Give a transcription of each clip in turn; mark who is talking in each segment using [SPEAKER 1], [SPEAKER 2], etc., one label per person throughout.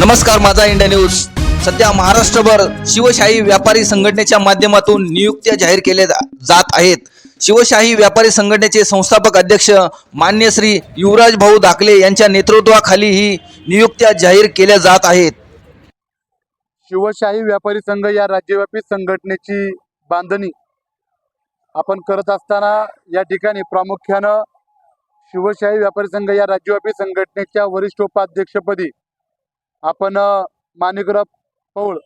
[SPEAKER 1] नमस्कार माझा India news. सध्या महाराष्ट्रभर शिवशाही व्यापारी संघटनेच्या माध्यमातून नियुक्त्या जाहीर केल्या जा- जात आहेत. शिवशाही व्यापारी संघटनेचे संस्थापक अध्यक्ष मान्य श्री युवराज भाऊ दाखले यांच्या नेतृत्वाखाली ही नियुक्त्या जाहीर केल्या जात आहेत.
[SPEAKER 2] शिवशाही व्यापारी संघ या राज्यव्यापी संघटनेची बांधणी आपण करत असताना या ठिकाणी प्रामुख्यानं शिवशाही व्यापारी संघ या राज्यव्यापी संघटनेच्या वरिष्ठ उपाध्यक्षपदी आपण माणिकराव पौळ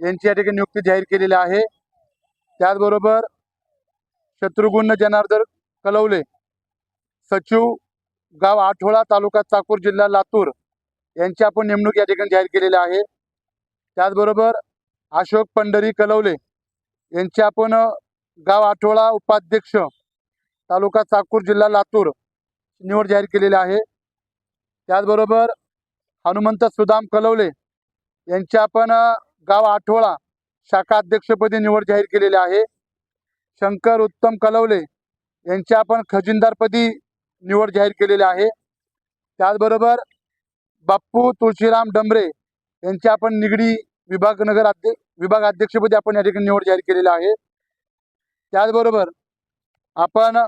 [SPEAKER 2] यांची या ठिकाणी नियुक्ती जाहीर केलेली आहे. त्याचबरोबर शत्रुघ्न जनार्दन कलवले सचिव गाव आठवडा तालुका चाकूर जिल्हा लातूर यांची आपण नेमणूक या ठिकाणी जाहीर केलेली आहे. त्याचबरोबर अशोक पंढरी कलवले यांचे आपण गाव आठवडा उपाध्यक्ष तालुका चाकूर जिल्हा लातूर निवड जाहीर केलेली आहे. त्याचबरोबर हनुमंत सुदाम कलवले यांच्या आपण गाव आठवडा शाखा अध्यक्षपदी निवड जाहीर केलेली आहे. शंकर उत्तम कलवले यांच्या आपण खजिनदारपदी निवड जाहीर केलेली आहे. त्याचबरोबर बाप्पू तुळशीराम डंबरे यांची आपण निगडी विभाग नगर अध्यक्ष विभाग अध्यक्षपदी आपण या ठिकाणी निवड जाहीर केलेली आहे. त्याचबरोबर आपण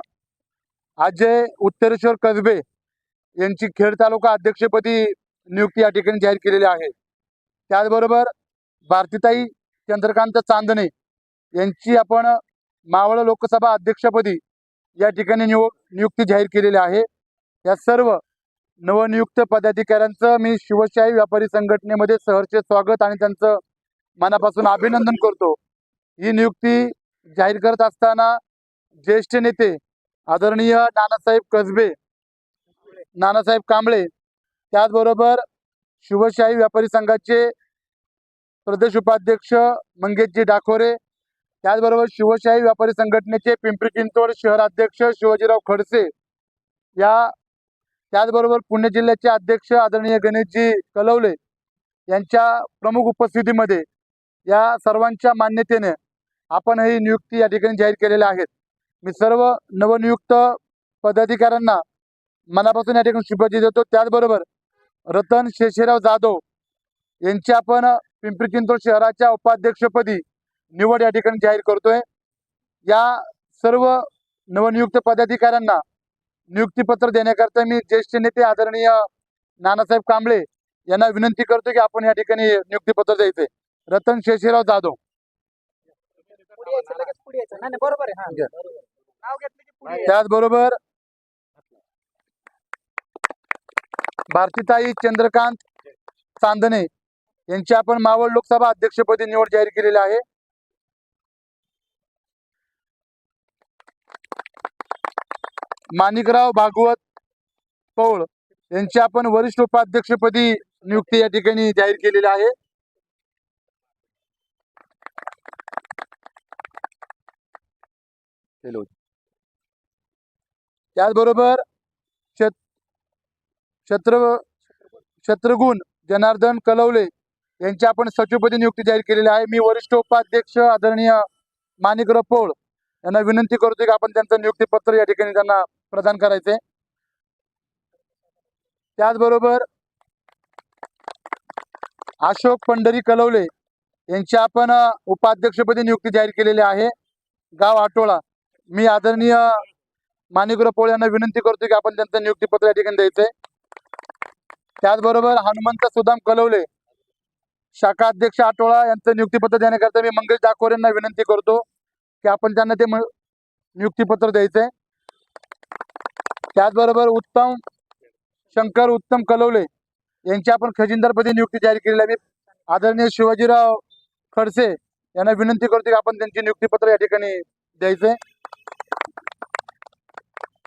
[SPEAKER 2] अजय उत्तरेश्वर कसबे यांची खेड तालुका अध्यक्षपदी नियुक्ती या ठिकाणी जाहीर केलेली आहे. त्याचबरोबर भारतीताई चंद्रकांत चांदणे यांची आपण मावळ लोकसभा अध्यक्षपदी या ठिकाणी निव नियुक्ती जाहीर केलेली आहे. या सर्व नवनियुक्त पदाधिकाऱ्यांचं मी शिवशाही व्यापारी संघटनेमध्ये सहर्ष स्वागत आणि त्यांचं मनापासून अभिनंदन करतो. ही नियुक्ती जाहीर करत असताना ज्येष्ठ नेते आदरणीय नानासाहेब कसबे नानासाहेब कांबळे त्याचबरोबर शिवशाही व्यापारी संघाचे प्रदेश उपाध्यक्ष मंगेशजी डाकोरे त्याचबरोबर शिवशाही व्यापारी संघटनेचे पिंपरी चिंचवड शहराध्यक्ष शिवाजीराव खडसे या त्याचबरोबर पुणे जिल्ह्याचे अध्यक्ष आदरणीय गणेशजी कलवले यांच्या प्रमुख उपस्थितीमध्ये या सर्वांच्या मान्यतेने आपण ही नियुक्ती या ठिकाणी जाहीर केलेल्या आहेत. मी सर्व नवनियुक्त पदाधिकाऱ्यांना मनापासून या ठिकाणी शुभेच्छा देतो. त्याचबरोबर रतन शेषेराव जाधव यांची आपण पिंपरी चिंचवड शहराच्या उपाध्यक्षपदी निवड या ठिकाणी जाहीर करतोय. या सर्व नवनियुक्त पदाधिकाऱ्यांना नियुक्तीपत्र देण्याकरता मी ज्येष्ठ नेते आदरणीय नानासाहेब कांबळे यांना विनंती करतो की आपण या ठिकाणी नियुक्तीपत्र द्यायचंय. रतन शेषराव जाधव.
[SPEAKER 3] पुढे
[SPEAKER 2] भारतीताई चंद्रकांत चांदणे यांची आपण मावळ लोकसभा अध्यक्षपदी निवड जाहीर केलेली आहे. माणिकराव भागवत पौळ यांची आपण वरिष्ठ उपाध्यक्षपदी नियुक्ती या ठिकाणी जाहीर केलेली आहे. त्याचबरोबर शेत शत्र शत्रुघ्न जनार्दन कलवले यांची आपण सचिवपदी नियुक्ती जाहीर केलेली आहे. मी वरिष्ठ उपाध्यक्ष आदरणीय माणिकराव पोळ यांना विनंती करतो की आपण त्यांचं नियुक्तीपत्र या ठिकाणी त्यांना प्रदान करायचे. त्याचबरोबर अशोक पंढरी कलवले यांची आपण उपाध्यक्षपदी नियुक्ती जाहीर केलेली आहे. गाव आटोळा. मी आदरणीय माणिकराव पोळ यांना विनंती करतो की आपण त्यांचं नियुक्तीपत्र या ठिकाणी द्यायचंय त्याचबरोबर हनुमंत सुदाम कलवले. शाखा अध्यक्ष यांचं नियुक्तीपत्र देण्याकरता मी मंगेश डाकोर यांना विनंती करतो की आपण त्यांना ते नियुक्तीपत्र द्यायचंय त्याचबरोबर उत्तम शंकर उत्तम कलवले यांची आपण खजिनदारपदी नियुक्ती जाहीर केलेली आहे. मी आदरणीय शिवाजीराव खडसे यांना विनंती करतो की आपण त्यांची नियुक्तीपत्र या ठिकाणी द्यायचंय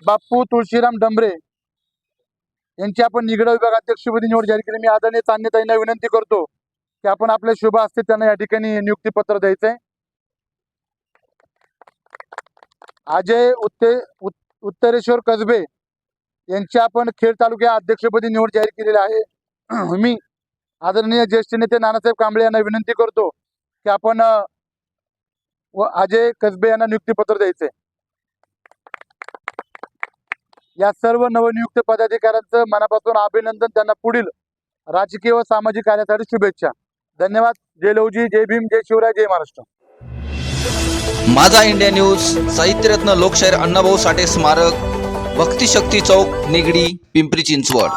[SPEAKER 2] बाप्पू तुळशीराम डंबरे यांची आपण निगड विभाग अध्यक्षपदी निवड जाहीर केली. मी आदरणीय तान्यताईंना विनंती करतो की आपण आपल्या शुभ असते त्यांना या ठिकाणी नियुक्तीपत्र द्यायचंय. अजय उत्ते उत- उत्तरेश्वर कसबे यांची आपण खेड तालुक्या अध्यक्षपदी निवड जाहीर केलेली आहे. मी आदरणीय ज्येष्ठ नेते नानासाहेब कांबळे यांना विनंती करतो की आपण व अजय कसबे यांना नियुक्तीपत्र द्यायचंय. या सर्व नवनियुक्त पदाधिकाऱ्यांचं मनापासून अभिनंदन त्यांना पुढील राजकीय व सामाजिक कार्यासाठी शुभेच्छा. धन्यवाद. जय लवजी जय भीम जय शिवराय जय महाराष्ट्र.
[SPEAKER 1] माझा इंडिया न्यूज साहित्यरत्न लोकशाहीर अण्णाभाऊ साठे स्मारक भक्तिशक्ती चौक निगडी पिंपरी चिंचवड.